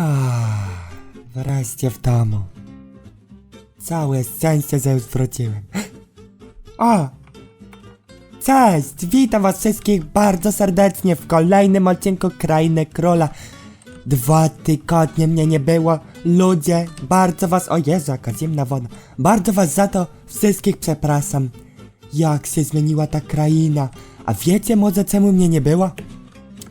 Ah, wreszcie w domu. Całe szczęście, że już wróciłem. O! Cześć! Witam was wszystkich bardzo serdecznie w kolejnym odcinku Krainy Króla. Dwa tygodnie mnie nie było. Ludzie, bardzo was... O Jezu, jaka zimna woda. Bardzo was za to wszystkich przepraszam. Jak się zmieniła ta kraina. A wiecie może czemu mnie nie było?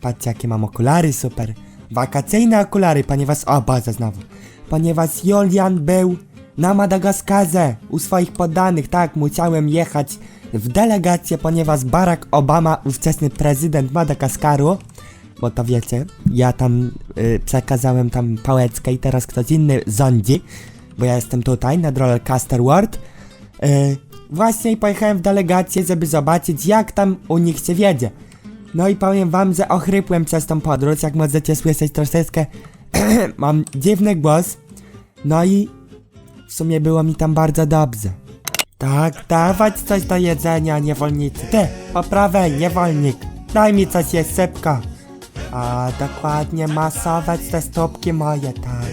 Patrzcie jakie mam okulary, super. Wakacyjne okulary, ponieważ... O Boże, znowu. Ponieważ Julian był na Madagaskarze u swoich poddanych, tak, musiałem jechać w delegację, ponieważ Barack Obama, ówczesny prezydent Madagaskaru, bo to wiecie, ja tam y, przekazałem tam pałeczkę i teraz ktoś inny rządzi, bo ja jestem tutaj na Rollercoaster World. Y, właśnie pojechałem w delegację, żeby zobaczyć jak tam u nich się wiedzie. No i powiem wam, że ochrypłem przez tą podróż, jak możecie słyszeć troszeczkę mam dziwny głos. No i w sumie było mi tam bardzo dobrze. Tak, dawać coś do jedzenia, niewolnicy. Ty, po prawej, niewolnik. Daj mi coś jeść szybko. A, dokładnie, masować te stópki moje, tak.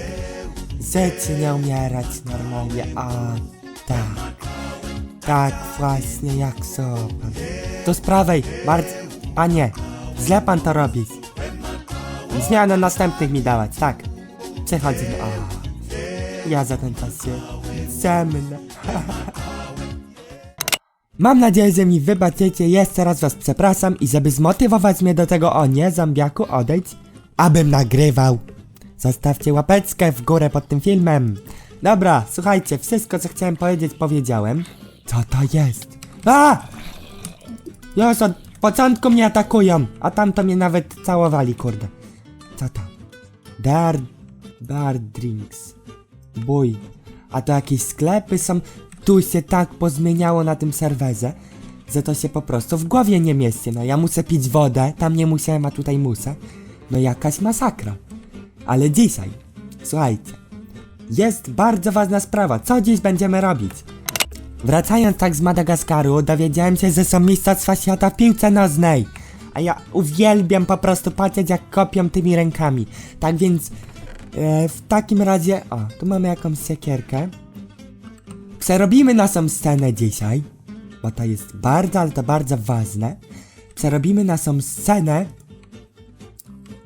Żyć nie umierać normalnie, a, tak. Tak, właśnie, jak super. Tu z prawej, bardzo... A nie, źle pan to robi. Zmianę następnych mi dawać, tak. Przechodzi, o. Ja za ten czas się zemnę. Mam nadzieję, że mi wybaczycie, jeszcze raz was przepraszam i żeby zmotywować mnie do tego, o nie, zombiaku, odejdź, abym nagrywał. Zostawcie łapeczkę w górę pod tym filmem. Dobra, słuchajcie, wszystko co chciałem powiedzieć powiedziałem. Co to jest? A! Od początku mnie atakują, a tamto mnie nawet całowali, kurde. Co to? Dar... Bar drinks. Bój. A to jakieś sklepy są... Tu się tak pozmieniało na tym serwerze, że to się po prostu w głowie nie mieści. No ja muszę pić wodę, tam nie musiałem, a tutaj muszę. No jakaś masakra. Ale dzisiaj, słuchajcie, jest bardzo ważna sprawa. Co dziś będziemy robić? Wracając tak z Madagaskaru, dowiedziałem się, że są mistrzostwa świata w piłce nożnej. A ja uwielbiam po prostu patrzeć jak kopią tymi rękami. Tak więc e, w takim razie, o, tu mamy jakąś siekierkę. Przerobimy naszą scenę dzisiaj, bo to jest bardzo, ale to bardzo ważne. Przerobimy naszą scenę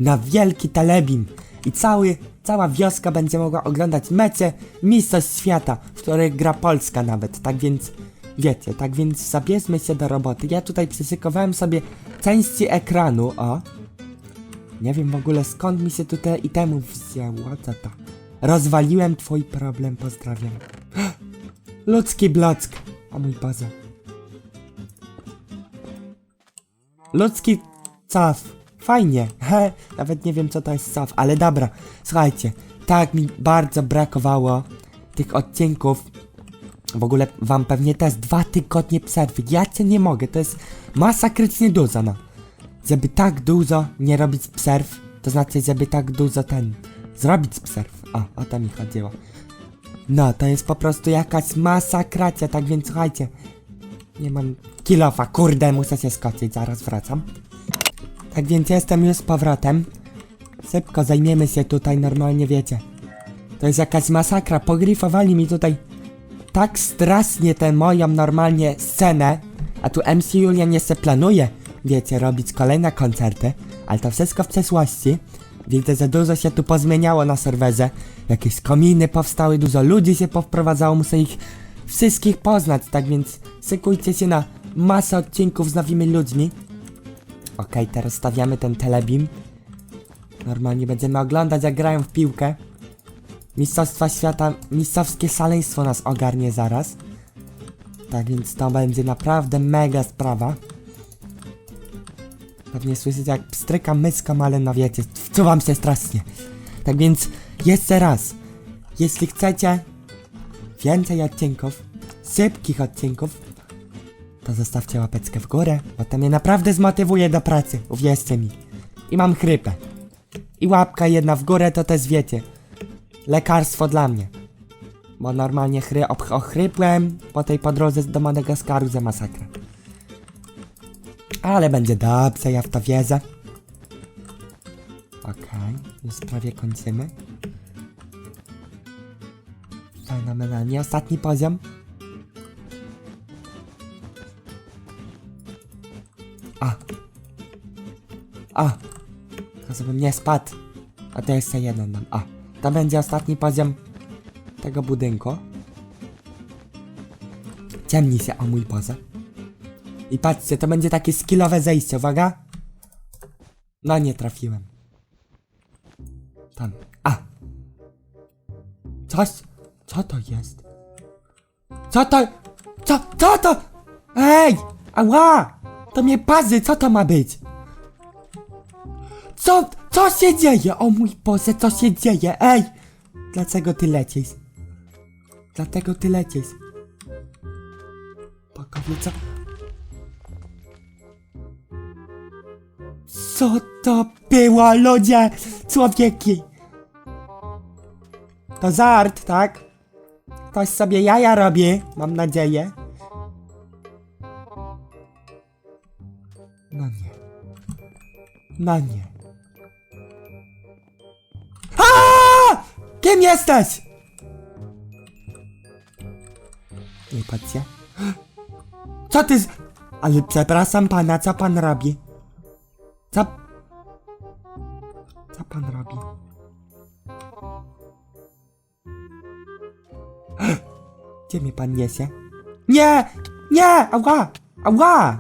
na wielki telebim i cały, cała wioska będzie mogła oglądać mecze Mistrzostw Świata, w których gra Polska nawet, tak więc wiecie, tak więc zabierzmy się do roboty. Ja tutaj przyszykowałem sobie części ekranu, o. Nie wiem w ogóle skąd mi się tutaj itemów wzięło, co to? Rozwaliłem twój problem, pozdrawiam. Ludzki block, o mój Boże. Ludzki caf. Fajnie. He, nawet nie wiem co to jest caf, ale dobra. Słuchajcie, tak mi bardzo brakowało tych odcinków. W ogóle wam pewnie też dwa tygodnie przerwy. Ja cię nie mogę, to jest masakrycznie dużo, no. Żeby tak dużo nie robić przerw, to znaczy, żeby tak dużo ten... Zrobić przerw. O, o to mi chodziło. No, to jest po prostu jakaś masakracja, tak więc słuchajcie. Nie mam kilofa, kurde, muszę się skoczyć, zaraz wracam. Tak więc jestem już z powrotem. Szybko zajmiemy się tutaj, normalnie wiecie. To jest jakaś masakra, pogrifowali mi tutaj tak strasznie tę moją normalnie scenę, a tu MC Julian jeszcze planuje, wiecie, robić kolejne koncerty, ale to wszystko w przeszłości. Widzę, że dużo się tu pozmieniało na serwerze, jakieś kominy powstały, dużo ludzi się powprowadzało, muszę ich wszystkich poznać, tak więc szykujcie się na masę odcinków z nowymi ludźmi. Okej, teraz stawiamy ten telebim. Normalnie będziemy oglądać jak grają w piłkę. Mistrzostwa świata, mistrzowskie szaleństwo nas ogarnie zaraz. Tak więc to będzie naprawdę mega sprawa. Pewnie słyszycie jak pstryka myską, ale no wiecie, wczuwam się strasznie. Tak więc jeszcze raz, jeśli chcecie więcej odcinków, szybkich odcinków, to zostawcie łapeczkę w górę, bo to mnie naprawdę zmotywuje do pracy, uwierzcie mi. I mam chrypę. I łapka jedna w górę to też wiecie. Lekarstwo dla mnie. Bo normalnie chry ochrypłem po tej podrodze do Madagaskaru za masakrę. Ale będzie dobrze, ja w to wierzę. Okej, już prawie kończymy. Fenomenalnie, ostatni poziom. A. Żebym nie spadł. A to jeszcze jeden dam. A. To będzie ostatni poziom tego budynku. Ciemni się, o mój Boże. I patrzcie, to będzie takie skillowe zejście, uwaga. No nie trafiłem. Tam. A. Coś. Co to jest? Co to? Co? Co to? Ej! Ała! To mnie pazy, co to ma być? Co? Co się dzieje? O mój Boże, co się dzieje? Ej! Dlaczego ty lecisz? Dlatego ty lecisz. Co? Co to było, ludzie? Człowieki! To żart, tak? Ktoś sobie jaja robi, mam nadzieję. No nie. No nie. Kim jesteś? Nie patrzcie. Co ty z... Ale przepraszam pana, co pan robi? Co... Co pan robi? Gdzie mnie pan niesie? Nie! Nie! Ała! Ała!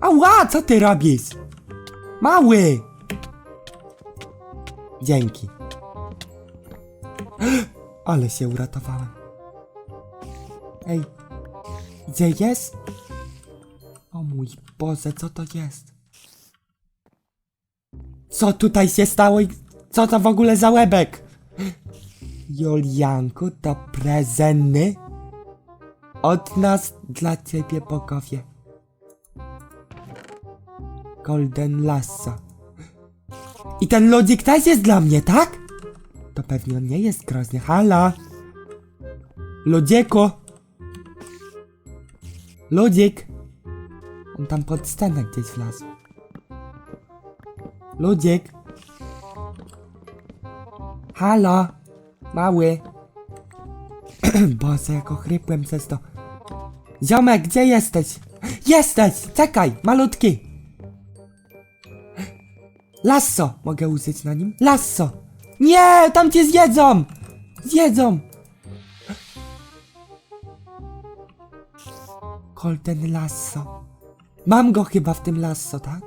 Ała! Co ty robisz? Mały! Dzięki. Ale się uratowałem. Ej, gdzie jest? O mój Boże, co to jest? Co tutaj się stało i co to w ogóle za łebek? Julianku, to prezenty od nas dla ciebie, bogowie. Golden Lasso. I ten lodzik też jest dla mnie, tak? To pewnie on nie jest groźny. Halo? Lodziku? Lodzik? On tam pod scenę gdzieś wlazł. Lodzik? Halo? Mały? Boże, jak ochrypłem przez to. Ziomek, gdzie jesteś? Jesteś! Czekaj, malutki! Lasso! Mogę użyć na nim? Lasso! Nie! Tam cię zjedzą! Zjedzą! Golden Lasso. Mam go chyba w tym lasso, tak?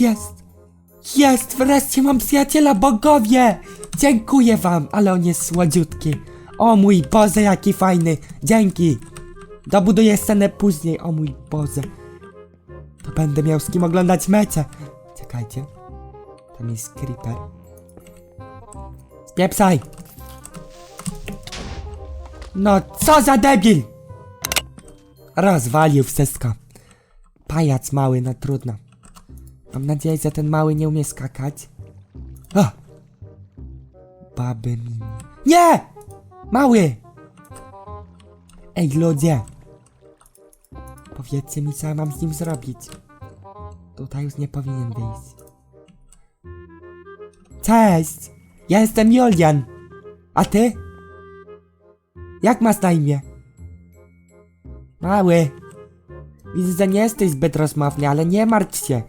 Jest! Jest! Wreszcie mam przyjaciela bogowie! Dziękuję wam, ale on jest słodziutki. O mój Boże, jaki fajny! Dzięki! Dobuduję scenę później, o mój Boże. To będę miał z kim oglądać mecze. Czekajcie. Tam jest creeper. Spiepsaj! No co za debil! Rozwalił wszystko. Pajac mały, no trudno. Mam nadzieję, że ten mały nie umie skakać. O! Baby mini. Nie! Mały! Ej, ludzie! Powiedzcie mi, co ja mam z nim zrobić. Tutaj już nie powinien wyjść. Cześć! Ja jestem Julian. A ty? Jak masz na imię? Mały. Widzę, że nie jesteś zbyt rozmowny, ale nie martw się.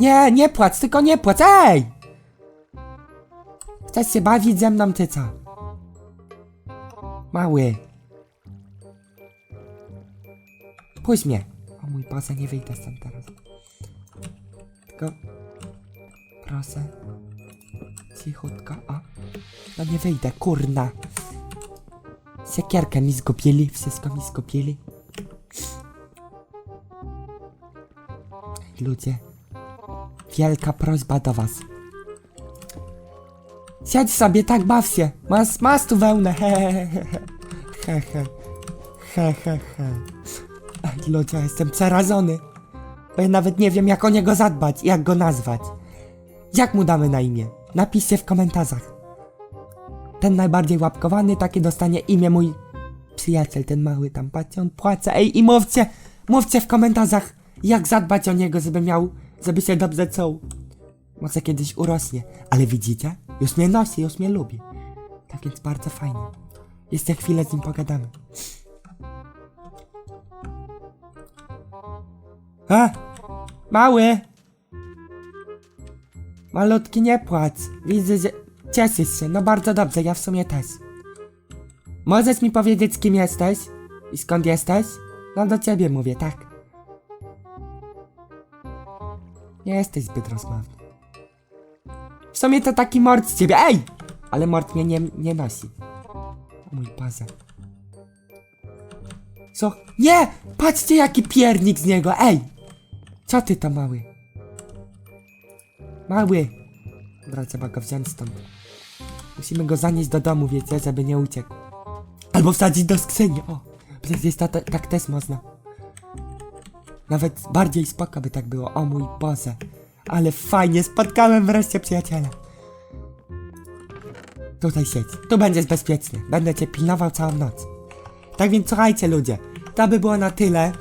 Nie, nie płacz, tylko nie płacz, ej! Chcesz się bawić ze mną, ty co? Mały. Puść mnie. O mój Boże, nie wyjdę stąd teraz. Tylko... Proszę. Cichotka, a? No nie wyjdę, kurna. Siekierkę mi zgubili, wszystko mi zgubili. Ludzie, wielka prośba do was. Siedź sobie, tak baw się. Masz, masz tu wełnę, hehehehe. Hehe. Hehehe. He. Ludzie, jestem przerażony. Bo ja nawet nie wiem, jak o niego zadbać i jak go nazwać. Jak mu damy na imię? Napiszcie w komentarzach. Ten najbardziej łapkowany, takie dostanie imię mój przyjaciel, ten mały tam, patrzcie, on płacze. Ej, i mówcie, mówcie w komentarzach, jak zadbać o niego, żeby miał, żeby się dobrze czuł. Może kiedyś urośnie, ale widzicie? Już mnie nosi, już mnie lubi. Tak więc bardzo fajnie. Jeszcze chwilę z nim pogadamy. A! Mały! Malutki, nie płacz. Widzę, że cieszysz się. No bardzo dobrze, ja w sumie też. Możesz mi powiedzieć, kim jesteś? I skąd jesteś? No do ciebie mówię, tak. Nie jesteś zbyt rozmowny. W sumie to taki mord z ciebie. Ej! Ale mord mnie nie, nie nosi. O mój Boże. Co? Nie! Patrzcie jaki piernik z niego, ej! Co ty to mały? Mały! Dobra, trzeba go wziąć stąd. Musimy go zanieść do domu, wiecie, żeby nie uciekł. Albo wsadzić do skrzyni, o! Przecież to, to, tak też można. Nawet bardziej spoko by tak było, o mój Boże. Ale fajnie, spotkałem wreszcie przyjaciela. Tutaj siedź, tu będziesz bezpieczny. Będę cię pilnował całą noc. Tak więc słuchajcie ludzie, to by było na tyle.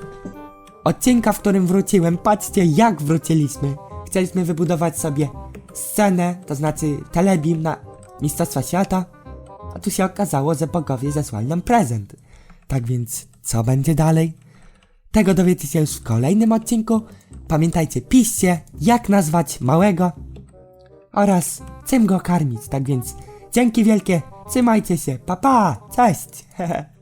Odcinka, w którym wróciłem, patrzcie jak wróciliśmy. Chcieliśmy wybudować sobie scenę, to znaczy telebim na Mistrzostwa Świata. A tu się okazało, że bogowie zesłali nam prezent. Tak więc, co będzie dalej? Tego dowiecie się już w kolejnym odcinku. Pamiętajcie, piszcie, jak nazwać małego oraz czym go karmić. Tak więc, dzięki wielkie, trzymajcie się, pa pa, cześć!